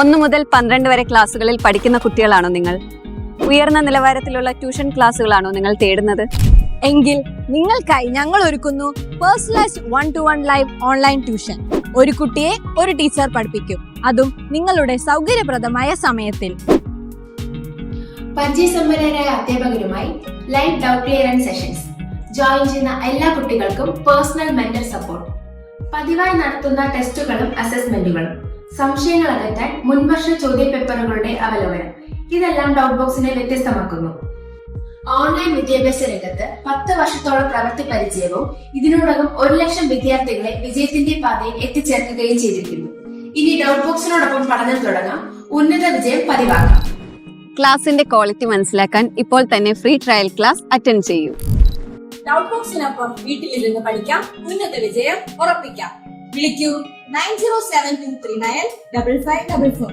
ഒന്ന് മുതൽ പന്ത്രണ്ട് വരെ ക്ലാസ്സുകളിൽ പഠിക്കുന്ന കുട്ടികളാണോ നിങ്ങൾ? ഉയർന്ന നിലവാരത്തിലുള്ള ട്യൂഷൻ ക്ലാസ്സുകളാണോ നിങ്ങൾ തേടുന്നത്? എങ്കിൽ നിങ്ങൾക്കായി ഞങ്ങൾ ഒരുക്കുന്നു personalise one to one live online tuition ഒരു കുട്ടിയെ ഒരു ടീച്ചർ പഠിപ്പിക്കും. അതും നിങ്ങളുടെ സൗകര്യപ്രദമായ സമയത്തിൽ. പരിചയസമ്പന്നരായ അധ്യാപകരുമായി live doubt clearance sessions join ചെയ്യുന്ന എല്ലാ കുട്ടികൾക്കും പേഴ്സണൽ മെന്റൽ സപ്പോർട്ട് പതിവായി നടത്തുന്ന ടെസ്റ്റുകളും അസസ്മെന്റുകളും സംശയങ്ങൾ അകറ്റാൻ മുൻവർഷ ചോദ്യ പേപ്പറുകളുടെ അവലോകനം. ഇതെല്ലാം ഡൗട്ട് ബോക്സിനെ വ്യത്യസ്തമാക്കുന്നു. ഓൺലൈൻ വിദ്യാഭ്യാസ രംഗത്ത് പത്ത് വർഷത്തോളം പ്രവൃത്തി പരിചയവും ഇതിനോടകം ഒരു ലക്ഷം വിദ്യാർത്ഥികളെ വിജയത്തിന്റെ പാതയിൽ എത്തിച്ചേർക്കുകയും ചെയ്തിരിക്കുന്നു. ഇനി ഡൗട്ട് ബോക്സിനോടൊപ്പം പഠനം തുടങ്ങാം. ഉന്നത വിജയം പതിവാക്കാം. ക്ലാസിന്റെ ക്വാളിറ്റി മനസ്സിലാക്കാൻ ഇപ്പോൾ തന്നെ ഫ്രീ ട്രയൽ ക്ലാസ് അറ്റൻഡ് ചെയ്യൂ. ഡൗട്ട് ബോക്സിനൊപ്പം വീട്ടിലിരുന്ന് പഠിക്കാം. ഉന്നത വിജയം ഉറപ്പിക്കാം. വിളിക്കൂ. Nine zero seven two three nine double five double four